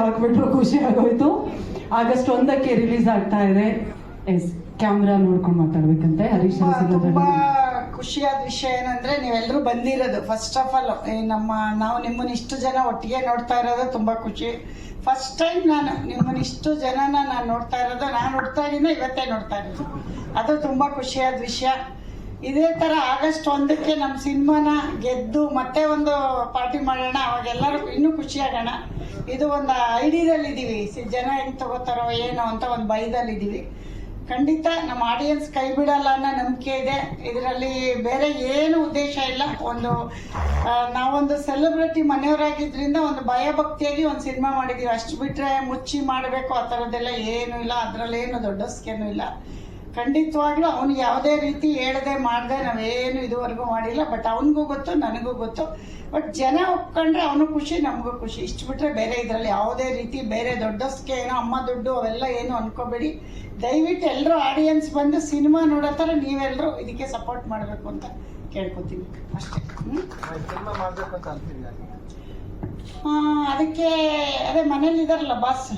ಹಾಕ್ಬಿಟ್ರು ಖುಷಿ ಆಗೋಯ್ತು. ಆಗಸ್ಟ್ ಒಂದಕ್ಕೆ ರಿಲೀಸ್ ಆಗ್ತಾ ಇದೆ. ಎಸ್ ಕ್ಯಾಮ್ರಾ ನೋಡ್ಕೊಂಡು ಮಾತಾಡ್ಬೇಕಂತೆ. ಹರೀಶ್ ತುಂಬಾ- ಖುಷಿಯಾದ ವಿಷಯ ಏನಂದ್ರೆ ನೀವೆಲ್ಲರೂ ಬಂದಿರೋದು. ಫಸ್ಟ್ ಆಫ್ ಆಲ್ ನಮ್ಮ ನಾವು ನಿಮ್ಮನ್ನ ಇಷ್ಟು ಜನ ಒಟ್ಟಿಗೆ ನೋಡ್ತಾ ಇರೋದು ತುಂಬಾ ಖುಷಿ. ಫಸ್ಟ್ ಟೈಮ್ ನಾನು ನಿಮ್ಮನ್ನ ಇಷ್ಟು ಜನನ ನಾನು ನೋಡ್ತಾ ಇರೋದು ನಾನು ನೋಡ್ತಾ ಇದ್ದೀನಿ ಇವತ್ತೇ ನೋಡ್ತಾ ಇರೋದು. ಅದು ತುಂಬಾ ಖುಷಿಯಾದ ವಿಷಯ. ಇದೇ ತರ ಆಗಸ್ಟ್ ಒಂದಕ್ಕೆ ನಮ್ಮ ಸಿನಿಮಾನ ಗೆದ್ದು ಮತ್ತೆ ಒಂದು ಪಾರ್ಟಿ ಮಾಡೋಣ ಅವಾಗೆಲ್ಲರೂ ಇನ್ನೂ ಖುಷಿಯಾಗೋಣ. ಇದು ಒಂದು ಐಡಿಯಾದಲ್ಲಿ ಇದ್ದೀವಿ ಜನ ಹೆಂಗ್ ತಗೋತಾರೋ ಏನೋ ಅಂತ ಒಂದು ಭಯದಲ್ಲಿ ಇದ್ದೀವಿ ಖಂಡಿತ ನಮ್ಮ ಆಡಿಯನ್ಸ್ ಕೈ ಬಿಡಲ್ಲ ಅನ್ನೋ ನಂಬಿಕೆ ಇದೆ. ಇದರಲ್ಲಿ ಬೇರೆ ಏನು ಉದ್ದೇಶ ಇಲ್ಲ. ಒಂದು ನಾವೊಂದು ಸೆಲೆಬ್ರಿಟಿ ಮನೆಯವರಾಗಿದ್ದರಿಂದ ಒಂದು ಭಯಭಕ್ತಿಯಾಗಿ ಒಂದು ಸಿನಿಮಾ ಮಾಡಿದ್ದೀವಿ. ಅಷ್ಟು ಬಿಟ್ಟರೆ ಮುಚ್ಚಿ ಮಾಡಬೇಕು ಆ ಥರದ್ದೆಲ್ಲ ಏನೂ ಇಲ್ಲ. ಅದರಲ್ಲೇನು ದೊಡ್ಡಸ್ಕೇನು ಇಲ್ಲ. ಖಂಡಿತವಾಗ್ಲೂ ಅವನು ಯಾವುದೇ ರೀತಿ ಹೇಳದೆ ಮಾಡದೆ ನಾವೇನು ಇದುವರೆಗೂ ಮಾಡಿಲ್ಲ ಬಟ್ ಅವನಿಗೂ ಗೊತ್ತು ನನಗೂ ಗೊತ್ತು. ಬಟ್ ಜನ ಒಪ್ಕೊಂಡ್ರೆ ಅವನು ಖುಷಿ ನಮಗೂ ಖುಷಿ. ಇಷ್ಟು ಬಿಟ್ರೆ ಬೇರೆ ಇದರಲ್ಲಿ ಯಾವುದೇ ರೀತಿ ಬೇರೆ ದೊಡ್ಡಸ್ಕೆ ಏನೋ ಅಮ್ಮ ದುಡ್ಡು ಅವೆಲ್ಲ ಏನು ಅನ್ಕೋಬೇಡಿ. ದಯವಿಟ್ಟು ಎಲ್ಲರೂ ಆಡಿಯನ್ಸ್ ಬಂದು ಸಿನಿಮಾ ನೋಡೋ ಥರ ನೀವೆಲ್ಲರೂ ಇದಕ್ಕೆ ಸಪೋರ್ಟ್ ಮಾಡಬೇಕು ಅಂತ ಕೇಳ್ಕೊತೀನಿ. ಅಷ್ಟೇ. ಅದಕ್ಕೆ ಅದೇ ಮನೇಲಿ ಇದಾರಲ್ಲ ಬಾಸ್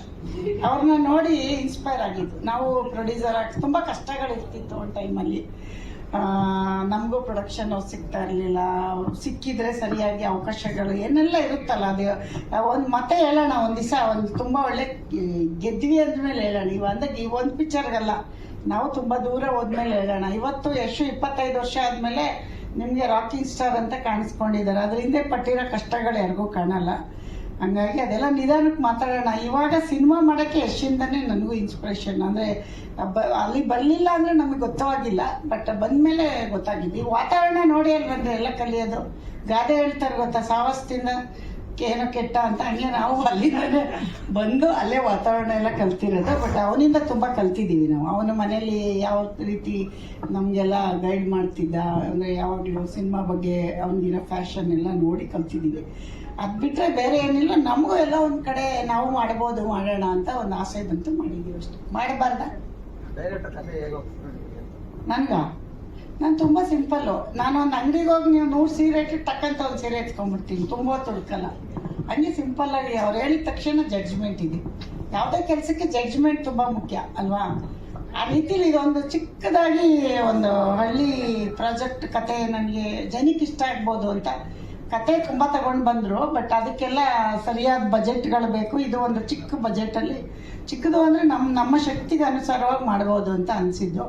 ಅವ್ರನ್ನ ನೋಡಿ ಇನ್ಸ್ಪೈರ್ ಆಗಿದ್ದು. ನಾವು ಪ್ರೊಡ್ಯೂಸರ್ ಆಗಿ ತುಂಬ ಕಷ್ಟಗಳಿರ್ತಿತ್ತು ಒಂದು ಟೈಮಲ್ಲಿ ನಮಗೂ ಪ್ರೊಡಕ್ಷನ್ ಸಿಗ್ತಾ ಇರಲಿಲ್ಲ. ಸಿಕ್ಕಿದ್ರೆ ಸರಿಯಾಗಿ ಅವಕಾಶಗಳು ಏನೆಲ್ಲ ಇರುತ್ತಲ್ಲ, ಅದು ಒಂದು ಮತ್ತೆ ಹೇಳೋಣ, ಒಂದು ದಿವಸ, ಒಂದು ತುಂಬ ಒಳ್ಳೆ ಗೆದ್ವಿ ಅಂದ್ಮೇಲೆ ಹೇಳೋಣ. ಇವ ಅಂದಾಗ ಈ ಒಂದು ಪಿಕ್ಚರ್ಗಲ್ಲ ನಾವು ತುಂಬ ದೂರ ಹೋದ್ಮೇಲೆ ಹೇಳೋಣ. ಇವತ್ತು ಎಷ್ಟು ಇಪ್ಪತ್ತೈದು ವರ್ಷ ಆದಮೇಲೆ ನಿಮಗೆ ರಾಕಿಂಗ್ ಸ್ಟಾರ್ ಅಂತ ಕಾಣಿಸ್ಕೊಂಡಿದ್ದಾರೆ. ಅದರಿಂದ ಪಟ್ಟಿರೋ ಕಷ್ಟಗಳು ಯಾರಿಗೂ ಕಾಣಲ್ಲ. ಹಂಗಾಗಿ ಅದೆಲ್ಲ ನಿಧಾನಕ್ಕೆ ಮಾತಾಡೋಣ. ಇವಾಗ ಸಿನಿಮಾ ಮಾಡೋಕ್ಕೆ ಯಶಿಂದನೇ ನನಗೂ ಇನ್ಸ್ಪಿರೇಷನ್ ಅಂದರೆ ಅಲ್ಲಿ ಬರಲಿಲ್ಲ ಅಂದರೆ ನಮಗೆ ಗೊತ್ತವಾಗಿಲ್ಲ ಬಟ್ ಬಂದಮೇಲೆ ಗೊತ್ತಾಗಿದ್ದು ವಾತಾವರಣ ನೋಡಿ ಅಲ್ಲಿ ಬಂದರೆ ಎಲ್ಲ ಕಲಿಯೋದು? ಗಾದೆ ಹೇಳ್ತಾರೆ ಗೊತ್ತಾ, ಸಾವಸ್ತಿಂದ ಏನೋ ಕೆಟ್ಟ ಅಂತ. ಹಂಗೆ ನಾವು ಅಲ್ಲಿಂದ ಬಂದು ಅಲ್ಲೇ ವಾತಾವರಣ ಎಲ್ಲ ಕಲ್ತಿರೋದು ಬಟ್ ಅವನಿಂದ ತುಂಬ ಕಲ್ತಿದ್ದೀವಿ ನಾವು. ಅವನ ಮನೇಲಿ ಯಾವ ರೀತಿ ನಮಗೆಲ್ಲ ಗೈಡ್ ಮಾಡ್ತಿದ್ದ, ಅಂದರೆ ಯಾವಾಗಲೂ ಸಿನಿಮಾ ಬಗ್ಗೆ ಅವನಿಗಿರೋ ಫ್ಯಾಷನ್ ಎಲ್ಲ ನೋಡಿ ಕಲ್ತಿದ್ದೀವಿ. ಅದು ಬಿಟ್ಟರೆ ಬೇರೆ ಏನಿಲ್ಲ. ನಮಗೂ ಎಲ್ಲ ಒಂದು ಕಡೆ ನಾವು ಮಾಡ್ಬೋದು ಮಾಡೋಣ ಅಂತ ಒಂದು ಆಸೆ ಬಂತು ಮಾಡಿದ್ದೀವಿ ಅಷ್ಟೇ. ಮಾಡಬಾರ್ದ? ನನ್ಗ? ನಾನು ತುಂಬ ಸಿಂಪಲ್ಲು ನಾನು ಒಂದು ಅಂಗಡಿಗೆ ಹೋಗಿ ನೀವು ನೂರು ಸೀರೆ ಇಟ್ಟು ಟಕ್ಕಂತ ಒಂದು ಸೀರೆ ಎತ್ಕೊಂಡ್ಬಿಡ್ತೀನಿ. ತುಂಬ ತುಳ್ಕಲ್ಲ. ಹಂಗೆ ಸಿಂಪಲ್ಲಾಗಿ ಅವ್ರು ಹೇಳಿದ ತಕ್ಷಣ ಜಡ್ಜ್ಮೆಂಟ್ ಇದೆ. ಯಾವುದೇ ಕೆಲಸಕ್ಕೆ ಜಡ್ಜ್ಮೆಂಟ್ ತುಂಬ ಮುಖ್ಯ ಅಲ್ವಾ? ಆ ರೀತಿಲಿ ಇದೊಂದು ಚಿಕ್ಕದಾಗಿ ಒಂದು ಹಳ್ಳಿ ಪ್ರಾಜೆಕ್ಟ್ ಕತೆ ನನಗೆ ಜನಕ್ಕೆ ಇಷ್ಟ ಆಗ್ಬೋದು ಅಂತ ಕತೆ ತುಂಬ ತಗೊಂಡು ಬಂದರು ಬಟ್ ಅದಕ್ಕೆಲ್ಲ ಸರಿಯಾದ ಬಜೆಟ್ಗಳು ಬೇಕು. ಇದು ಒಂದು ಚಿಕ್ಕ ಬಜೆಟಲ್ಲಿ ಚಿಕ್ಕದು ಅಂದರೆ ನಮ್ಮ ನಮ್ಮ ಶಕ್ತಿಗೆ ಅನುಸಾರವಾಗಿ ಮಾಡ್ಬೋದು ಅಂತ ಅನಿಸಿದ್ದು.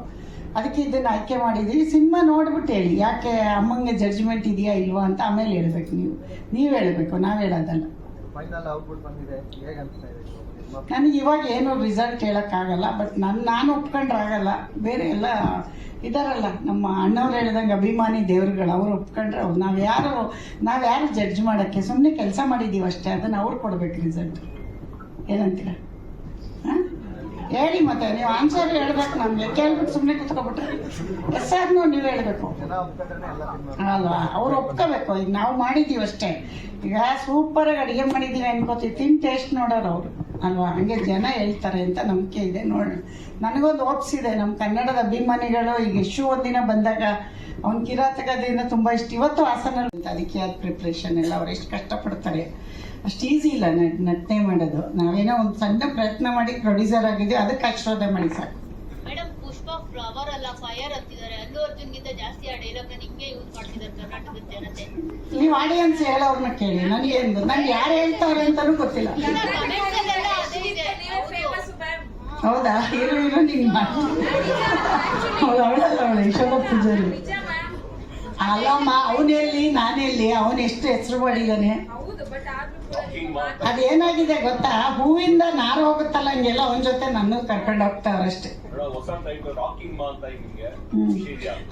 ಅದಕ್ಕೆ ಇದನ್ನು ಆಯ್ಕೆ ಮಾಡಿದ್ದೀವಿ ಸಿನಿಮಾ ನೋಡ್ಬಿಟ್ಟು ಹೇಳಿ. ಯಾಕೆ ಅಮ್ಮಂಗೆ ಜಡ್ಜ್ಮೆಂಟ್ ಇದೆಯಾ ಇಲ್ವಾ ಅಂತ ಆಮೇಲೆ ಹೇಳ್ಬೇಕು ನೀವು. ನೀವು ಹೇಳಬೇಕು, ನಾವು ಹೇಳೋದಲ್ಲ. ನನಗೆ ಇವಾಗ ಏನು ರಿಸಲ್ಟ್ ಹೇಳೋಕ್ಕಾಗಲ್ಲ ಬಟ್ ನನ್ನ ನಾನು ಒಪ್ಕೊಂಡ್ರಾಗಲ್ಲ. ಬೇರೆ ಎಲ್ಲ ಇದಾರಲ್ಲ, ನಮ್ಮ ಅಣ್ಣವ್ರು ಹೇಳ್ದಂಗೆ ಅಭಿಮಾನಿ ದೇವ್ರುಗಳು, ಅವ್ರು ಒಪ್ಕೊಂಡ್ರೆ ಅವ್ರು, ನಾವು ಯಾರು ನಾವು ಯಾರು ಜಡ್ಜ್ ಮಾಡೋಕ್ಕೆ ಸುಮ್ಮನೆ ಕೆಲಸ ಮಾಡಿದ್ದೀವಿ ಅಷ್ಟೇ, ಅದನ್ನು ಅವ್ರು ಕೊಡ್ಬೇಕು ರಿಸಲ್ಟ್ ಏನಂತೀರ? ಹೇಳಿ ಮತ್ತೆ, ನೀವು ಆನ್ಸರ್ ಹೇಳ್ಬೇಕು ನಮ್ಗೆ, ಕೇಳ್ಬಿಟ್ಟು ಸುಮ್ಮನೆ ಕುತ್ಕೊಬಿಟ್ರೆ. ಎಸ್ ಆರ್ನು ನೀವು ಹೇಳಬೇಕು. ಅಲ್ವಾ? ಅವ್ರು ಒಪ್ಕೋಬೇಕು, ಈಗ ನಾವು ಮಾಡಿದ್ದೀವಿ ಅಷ್ಟೇ. ಈಗ ಸೂಪರಾಗಿ ಅಡುಗೆ ಮಾಡಿದ್ದೀವಿ ಅನ್ಕೋತೀವಿ, ತಿನ್ ಟೇಸ್ಟ್ ನೋಡೋರು ಅವರು. ಅಲ್ವಾ? ಹಂಗೆ ಜನ ಹೇಳ್ತಾರೆ ಅಂತ ನಂಬಿಕೆ ಇದೆ ನೋಡಿ. ನನಗೊಂದು ಒಪ್ಸಿದೆ ನಮ್ಮ ಕನ್ನಡದ ಅಭಿಮಾನಿಗಳು ಈಗ ಎಷ್ಟು ಒಂದಿನ ಬಂದಾಗ ಅವ್ನ ಕಿರಾತಕದಿಂದ ತುಂಬ ಇಷ್ಟ. ಇವತ್ತು ಹಾಸನ ಅದಕ್ಕೆ ಆದ ಪ್ರಿಪ್ರೇಷನ್ ಎಲ್ಲ ಅವ್ರು ಎಷ್ಟು ಕಷ್ಟಪಡ್ತಾರೆ. ಅಷ್ಟು ಈಸಿ ಇಲ್ಲ ನಟ್ ನಟನೆ ಮಾಡೋದು. ನಾವೇನೋ ಒಂದು ಸಣ್ಣ ಪ್ರಯತ್ನ ಮಾಡಿ ಪ್ರೊಡ್ಯೂಸರ್ ಆಗಿದ್ದೀವಿ ಅದಕ್ಕೆ ಆಶೀರ್ವಾದ ಮಾಡಿ ಸಾಕು. ಮೇಡಮ್ ಪುಷ್ಪ ಫ್ಲವರ್ ಅಲ್ಲ ಫೈರ್ ಅಂತಿದ್ದಾರೆ. ಅಲ್ಲು ಅರ್ಜುನ್ಗಿಂತ ಜಾಸ್ತಿ ಆ ಡೈಲಾಗ್ ನಿಮಗೆ ಯೂಸ್ ಮಾಡ್ತಿದ್ದಾರೆ ಕರ್ನಾಟಕದ ಜನತೆ. ನೀವು ಆಡಿಯನ್ಸ್ ಹೇಳೋರ್ನ ಕೇಳಿ. ನನಗೇನು ನಂಗೆ ಯಾರು ಹೇಳ್ತಾರೆ ಅಂತಲೂ ಗೊತ್ತಿಲ್ಲ ಕಮೆಂಟ್ಸ್ ಅಲ್ಲೆಲ್ಲ ಅದೇ ಇದೆ ಹೌದು. ಇರೋ ಇಲ್ಲ ನಿಂಗೆ ಮಾಡಿ. ಹೌದು ಅವಳಲ್ಲ ಅವಳು ಯಶೋಧ ಪೂಜಾರಿ. ಅಲ್ಲಮ್ಮ ಅವನೆಲ್ಲಿ ನಾನೆಲ್ಲಿ? ಅವನು ಎಷ್ಟು ಹೆಸರು ಮಾಡಿದ್ದಾನೆ ಅದೇನಾಗಿದೆ ಗೊತ್ತಾ? ಹೂವಿಂದ ನಾರು ಹೋಗುತ್ತಲ್ಲ ಹಂಗೆಲ್ಲ ಅವನ ಜೊತೆ ನನ್ನ ಕರ್ಕೊಂಡು ಹೋಗ್ತಾವ್ರಷ್ಟೇ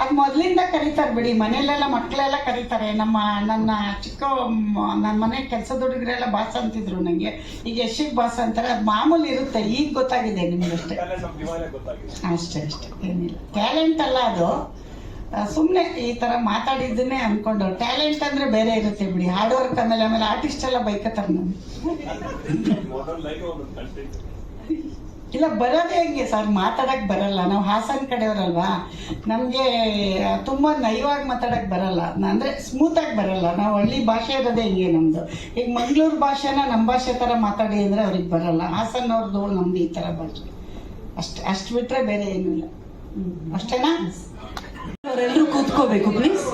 ಅದ್ ಮೊದ್ಲಿಂದ ಕರೀತಾರೆ ಬಿಡಿ. ಮನೆಯಲ್ಲೆಲ್ಲ ಮಕ್ಕಳೆಲ್ಲ ಕರೀತಾರೆ. ನಮ್ಮ ನನ್ನ ಚಿಕ್ಕ ನಮ್ಮ ನನ್ನ ಮನೆ ಕೆಲಸದ ಹುಡುಗರೆಲ್ಲ ಬಾಸ್ ಅಂತಿದ್ರು ನನಗೆ ಈಗ ಯಶಿಗ್ ಬಾಸ್ ಅಂತಾರೆ. ಅದು ಮಾಮೂಲಿ ಇರುತ್ತೆ. ಈಗ ಗೊತ್ತಾಗಿದೆ ನಿಮ್ಗೆ ಅಷ್ಟೇ ಅಷ್ಟೇ ಅಷ್ಟೇ. ಏನಿಲ್ಲ. ಟ್ಯಾಲೆಂಟ್ ಅಲ್ಲ ಅದು. ಸುಮ್ಮನೆ ಈ ಥರ ಮಾತಾಡಿದ್ದನ್ನೇ ಅಂದ್ಕೊಂಡು ಟ್ಯಾಲೆಂಟ್ ಅಂದರೆ ಬೇರೆ ಇರುತ್ತೆ ಬಿಡಿ. ಹಾರ್ಡ್ ವರ್ಕ್ ಆಮೇಲೆ ಆಮೇಲೆ ಆರ್ಟಿಸ್ಟ್ ಎಲ್ಲ ಬೈಕತ್ತಾರೆ ನಾನು. ಇಲ್ಲ, ಬರೋದೇ ಹೆಂಗೆ ಸರ್. ಮಾತಾಡಕ್ಕೆ ಬರಲ್ಲ. ನಾವು ಹಾಸನ್ ಕಡೆಯವರಲ್ವಾ? ನಮಗೆ ತುಂಬ ನಯವಾಗಿ ಮಾತಾಡಕ್ಕೆ ಬರಲ್ಲ. ಅಂದರೆ ಸ್ಮೂತಾಗಿ ಬರಲ್ಲ. ನಾವು ಹಳ್ಳಿ ಭಾಷೆ ಇರೋದೇ ಹಿಂಗೆ ನಮ್ಮದು ಈಗ ಮಂಗಳೂರು ಭಾಷೆನ ನಮ್ಮ ಭಾಷೆ ಥರ ಮಾತಾಡಿ ಅಂದರೆ ಅವ್ರಿಗೆ ಬರಲ್ಲ. ಹಾಸನ್ನವ್ರದ್ದು ನಮ್ದು ಈ ಥರ ಭಾಷೆ. ಅಷ್ಟು ಅಷ್ಟು ಬಿಟ್ಟರೆ ಬೇರೆ ಏನೂ ಇಲ್ಲ. ಅಷ್ಟೇನಾ? Kobe, please.